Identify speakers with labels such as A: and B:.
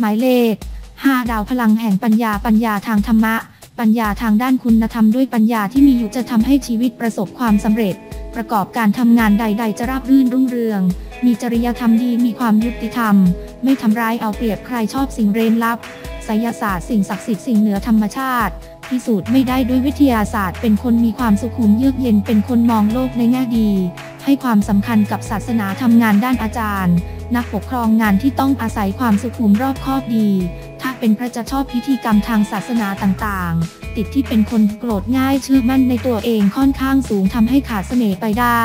A: หมายเลข5ดาวพลังแห่งปัญญาปัญญาทางธรรมะ ปัญญาทางด้านคุณธรรมด้วยปัญญาที่มีอยู่จะทำให้ชีวิตประสบความสำเร็จ ประกอบการทำงานใด ๆ จะราบรื่นรุ่งเรือง มีจริยธรรมดีมีความยุติธรรม ไม่ทำร้ายเอาเปรียบใครชอบสิ่งเร้นลับไสยศาสตร์สิ่งศักดิ์สิทธิ์สิ่งเหนือธรรมชาติพิสูจน์ไม่ได้ด้วยวิทยาศาสตร์ เป็นคนมีความสุขุมเยือกเย็นเป็นคนมองโลกในแง่ดี ให้ความสำคัญกับศาสนาทำงานด้านอาจารย์ นักปกครองงานที่ต้องอาศัยความสุขุมรอบคอบดี ถ้าเป็นพระจะชอบพิธีกรรมทางศาสนาต่างๆ ติดที่เป็นคนโกรธง่ายเชื่อมั่นในตัวเองค่อนข้างสูงทำให้ขาดเสน่ห์ไปได้